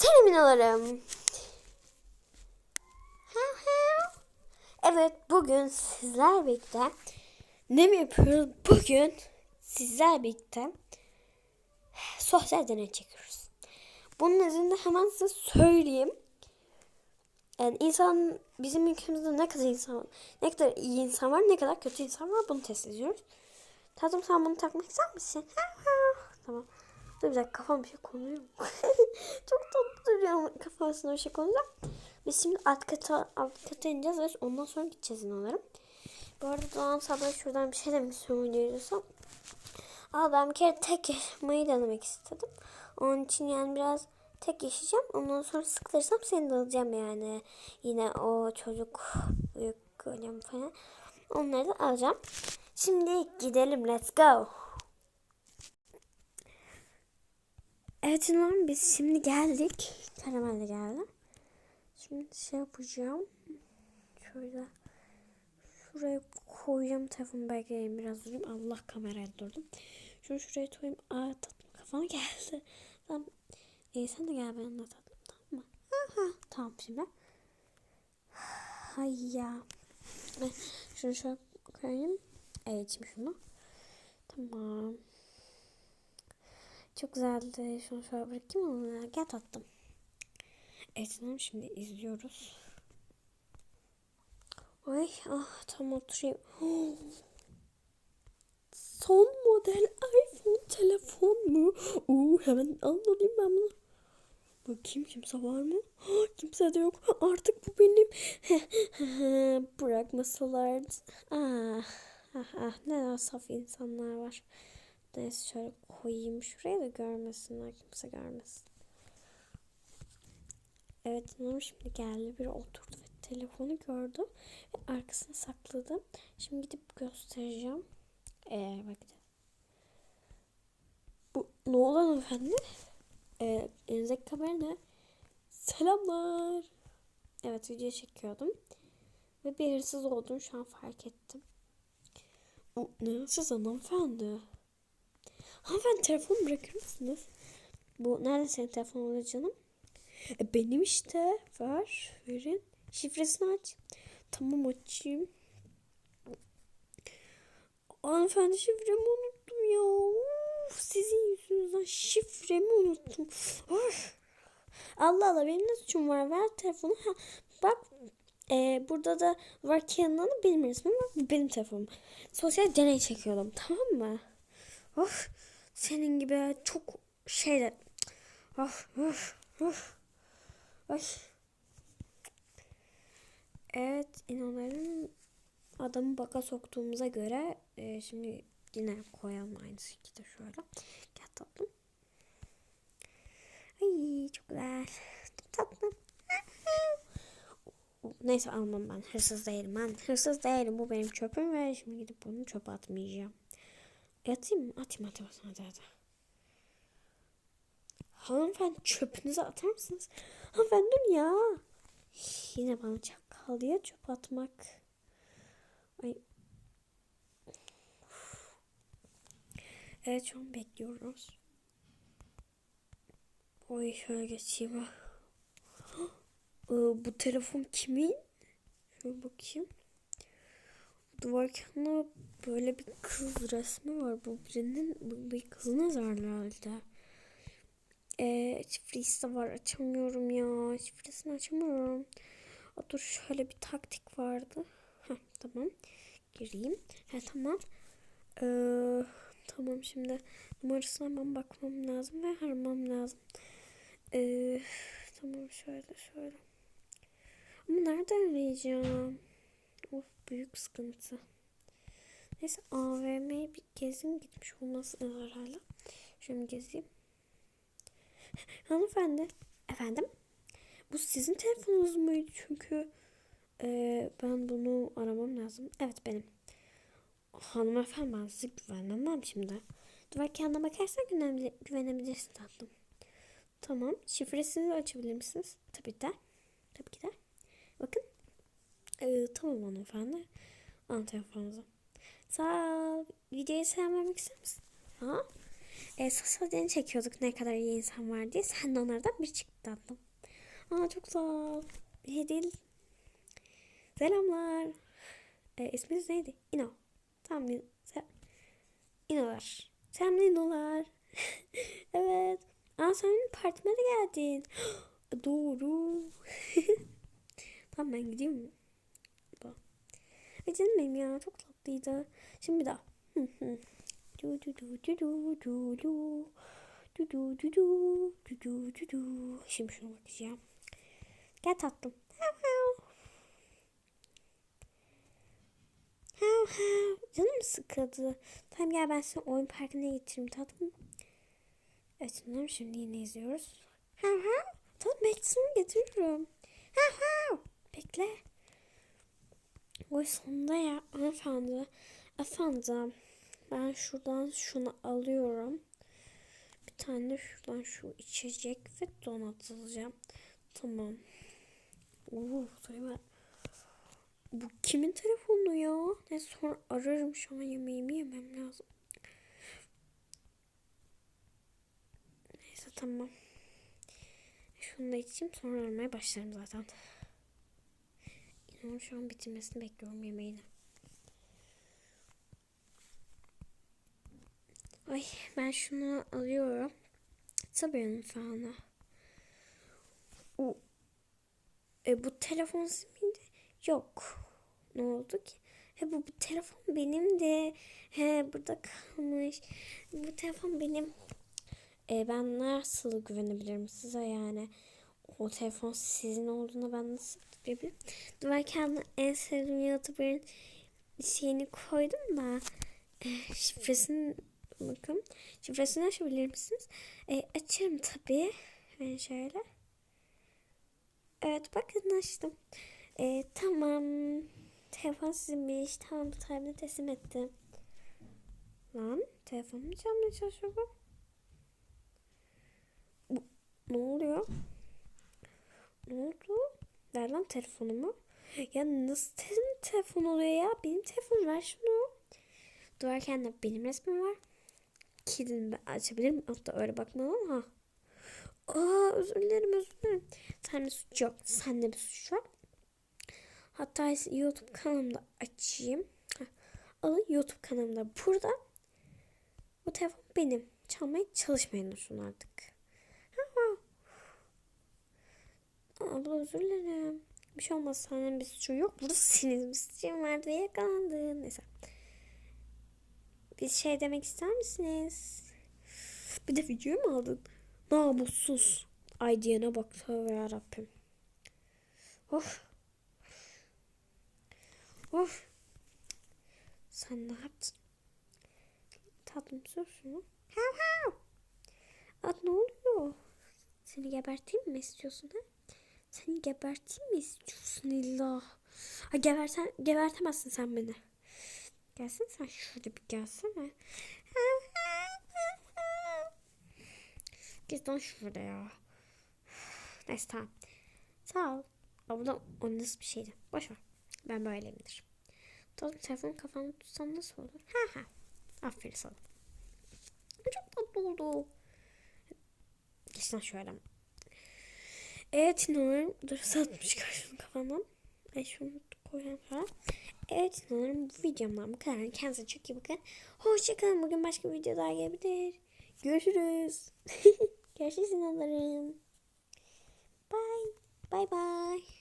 Selamünaleyküm. Evet bugün sizler birlikte ne mi yapıyoruz? Bugün sizler birlikte sosyal deney çekiyoruz. Bunun nedenini hemen size söyleyeyim. Yani insan bizim ülkemizde ne kadar insan ne kadar iyi insan var ne kadar kötü insan var bunu test ediyoruz. Tatlım sen bunu takmak ister misin? tamam. Dur bir dakika kafam bir şey konuyor. Çok tatlı duruyor kafasına bir şey konacak. Biz şimdi alt kata, alt kata ineceğiz ve ondan sonra gideceğiz inanırım. Bu arada Doğan sabah şuradan bir şey demek istiyorum diyorsam. Aa ben bir kere tek yaşamayı denemek istedim. Onun için yani biraz tek yaşayacağım. Ondan sonra sıkılırsam seni de alacağım yani. Yine o çocuk büyük hocam falan. Onları da alacağım. Şimdi gidelim let's go. Evet İlhan biz şimdi geldik. Karamel de geldi. Şimdi şey yapacağım. Şöyle şuraya koyacağım telefonu belki biraz durayım. Allah kameraya durdum. Şunu şuraya koyayım. Aa tatlım kafana geldi. Tamam. Ee, sen de gel benimle tatlım. Tamam mı? Aha, tamam şimdi. Hay ya. Şunu şöyle koyayım. Evet şimdi şunu. Tamam. Çok güzeldi. Şunu şöyle bırakayım onu. Gel tatlım. Evet şimdi izliyoruz. Ay ah tam oturayım. Son model iPhone telefon mu? Oo, hemen anladım ben bunu. Bakayım kimse var mı? Kimse de yok. Artık bu benim. Bırakmasalar. Ah, ah, ah, ne saf insanlar var. Neyse şöyle koyayım şuraya da görmesinler. Kimse görmesin. Evet Nur şimdi geldi. Biri oturdu ve telefonu gördü. Ve arkasına sakladı. Şimdi gidip göstereceğim. Ee, bakacağız. Bu ne olan efendim? Ee, elinizdeki kamera ne? Selamlar. Evet video çekiyordum. Ve bir hırsız olduğunu şu an fark ettim. O, ne hırsız hanımefendi? Hanımefendi telefon bırakır mısınız? Bu nerede senin telefonun canım? E, benim işte. Ver. Verin. Şifresini aç. Tamam açayım. Hanımefendi şifremi unuttum ya. Uf, sizin yüzünüzden şifremi unuttum. Of. Allah Allah benim ne suçum var? Ver telefonu. Ha, bak e, burada da var Kenan'ın benim resmim var. Benim telefonum. Sosyal deney çekiyordum. Tamam mı? Of. Senin gibi çok şeyler. Of of of. Ay. Evet inanırım adamı baka soktuğumuza göre e, şimdi yine koyalım aynı şekilde şöyle. Gel tatlım. Ay çok güzel. Çok tatlı. Neyse almam ben. Hırsız değilim ben. Hırsız değilim. Bu benim çöpüm ve şimdi gidip bunu çöpe atmayacağım. Atayım mı? Atayım hadi hadi hadi. Hanımefendi çöpünüzü atar mısınız? Hanımefendi dur ya. Yine bana çakal diye çöp atmak. Ay. Evet şu an bekliyoruz. Oy şöyle geçeyim. Ee, bu telefon kimin? Şöyle bakayım. Duvar kenarında böyle bir kız resmi var. Bu birinin bu bir kızın yazarlı herhalde. Ee, şifresi de var. Açamıyorum ya. Şifresini açamıyorum. Aa, dur şöyle bir taktik vardı. Heh, tamam. Gireyim. He tamam. Ee, tamam şimdi numarasına hemen bakmam lazım ve aramam lazım. Ee, tamam şöyle şöyle. Ama nereden arayacağım? Of büyük sıkıntı. Neyse AVM'ye bir gezim gitmiş olması herhalde. Şöyle gezeyim. Hanımefendi. Efendim? Bu sizin telefonunuz muydu? Çünkü e, ben bunu aramam lazım. Evet benim. Hanımefendi ben size güvenemem şimdi. Duvar kağıdına bakarsan güvenebilir, güvenebilirsin tatlım. Tamam. Şifresini açabilir misiniz? Tabii de. Tabii ki de. Bakın. Ee, tamam hanımefendi. Alın telefonunuzu. Sağ ol. Videoyu selam vermek ister misin? Ha? E, sosyal çekiyorduk ne kadar iyi insan var diye. Sen de onlardan bir çık tatlım. Aa çok sağ ol. Hedil. Selamlar. E, isminiz neydi? İno. Tamam. Se İnolar. Selam İnolar. evet. Aa sen benim partime de geldin. Doğru. tamam ben gideyim. Ay canım benim ya çok tatlıydı. Şimdi bir daha. Şimdi şuna bakacağım. Gel tatlım. Canım sıkıldı. Tamam gel ben seni oyun parkına getireyim tatlım. Evet bunları şimdi yine izliyoruz. Hav hav. Tatlım bekle sana getiriyorum. Hav hav. Bekle. Oy sonunda ya efendi. Efendim ben şuradan şunu alıyorum. Bir tane şuradan şu içecek ve donat alacağım. Tamam. Oo, söyleme. Bu kimin telefonu ya? Ne sonra ararım şu an yemeğimi yemem lazım. Neyse tamam. Şunu da içeyim sonra aramaya başlarım zaten. İnanın şu an bitirmesini bekliyorum yemeğini. Ay ben şunu alıyorum. Tabii falan. O, e, bu telefon miydi? Yok. Ne oldu ki? He bu, bu telefon benim de. He burada kalmış. Bu telefon benim. E, ben nasıl güvenebilirim size yani? O telefon sizin olduğunu ben nasıl bilebilirim? Duvarken en sevdiğim YouTuber'ın şeyini koydum da e, şifresini bakın. Şifresini açabilir misiniz? E, açarım tabii. Ben şöyle. Evet bakın açtım. E, tamam. Telefon sizinmiş. Tamam tarihini teslim ettim. Lan telefonumu çalmaya çalışıyor bu. bu. Ne oluyor? Ne oldu? Ver lan telefonumu. Ya nasıl senin telefon oluyor ya? Benim telefon ver şunu. Duvarken de benim resmim var. Kilidini açabilirim. Hatta öyle bakmam ama. Aa özür dilerim özür dilerim. Sende suç yok. Sende bir suç var. Hatta YouTube kanalımda açayım. Alın YouTube kanalımda burada. Bu telefon benim. Çalmaya çalışmayın şunu artık. Abla özür dilerim. Bir şey olmaz. Senin bir suçun yok. Burada senin bir suçun var diye yakalandın. Neyse. Bir şey demek ister misiniz? Bir de video mu aldın? Namussuz. Ay diyene bak tövbe yarabbim. Of. Of. Sen ne yaptın? Tatlım sus. Hav hav. At ne oluyor? Seni geberteyim mi istiyorsun ha? Seni geberteyim mi istiyorsun illa? Ha geberten, gebertemezsin sen beni. Gelsin sen şurada bir gelsene. Git lan şurada ya. Neyse tamam. Sağ ol. Abla o nasıl bir şeydi? Boş ver. Ben böyleyimdir. Tatlım telefonu kafamda tutsam nasıl olur? Ha ha. Aferin sana. Çok tatlı oldu. Lan şöyle. Evet inanırım. Dur satmış karşımın kafamdan. Ay şunu koyalım falan. Evet inanırım bu videomdan bu kadar. Kendinize çok iyi bakın. Hoşçakalın. Bugün başka bir video daha gelebilir. Görüşürüz. Görüşürüz inanırım. Bye. Bye bye.